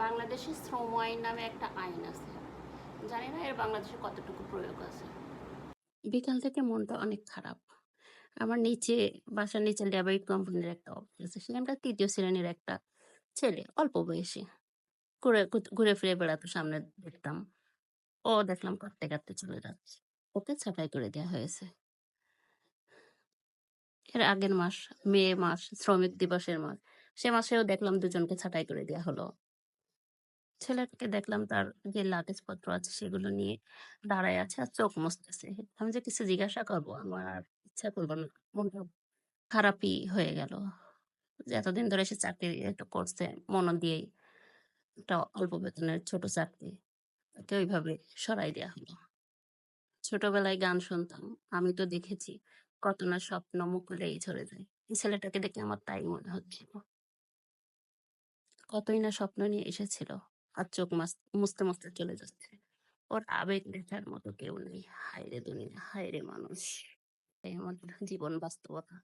বাংলাদেশে শ্রম আইন নামে একটা আইন আছে। জানি না এর বাংলাদেশে কতটুকু প্রয়োগ আছে। বিকাল থেকে মনটা অনেক খারাপ। আমার নিচে, বাসার নিচে ল্যাবাইট কোম্পানির একটা অফিস আছে। সেখানকার তৃতীয় শ্রেণির একটা ছেলে, অল্প বয়সী। ঘুরে ঘুরে ফিরে বেড়াতো সামনে দেখতাম। ও দেখলাম কাঁদতে কাঁদতে চলে যাচ্ছে। ওকে ছাঁটাই করে দেওয়া হয়েছে। এর আগের মাস, মে মাস, শ্রমিক দিবসের মাস, সে মাসেও দেখলাম দুজনকে ছাঁটাই করে দেওয়া হলো। ছেলেটাকে দেখলাম তার যে লাগেজ পত্র আছে সেগুলো নিয়ে দাঁড়ায় আছে আর চোখ মুছতেছে। আমি যে কিছু জিজ্ঞাসা করব, আমার আর ইচ্ছা করল না। মনটা খারাপই হয়ে গেল। যে এতদিন ধরে সে চাকরি একটা করছে, মন দিয়েই একটা অল্প বেতনের ছোট চাকরি, তাকে ওইভাবে সরাই দেওয়া হলো। ছোটবেলায় গান শুনতাম, আমি তো দেখেছি কত না স্বপ্ন মুকুলেই ঝরে যায়। এই ছেলেটাকে দেখে আমার তাই মনে হচ্ছিল। কতই না স্বপ্ন নিয়ে এসেছিল। আর চোখ মুছতে মুছতে চলে যাচ্ছে। ওর আবেগ দেখার মতো কেউ নেই। হায় রে দুনিয়া হায় রে মানুষ। এই আমাদের জীবন বাস্তবতা।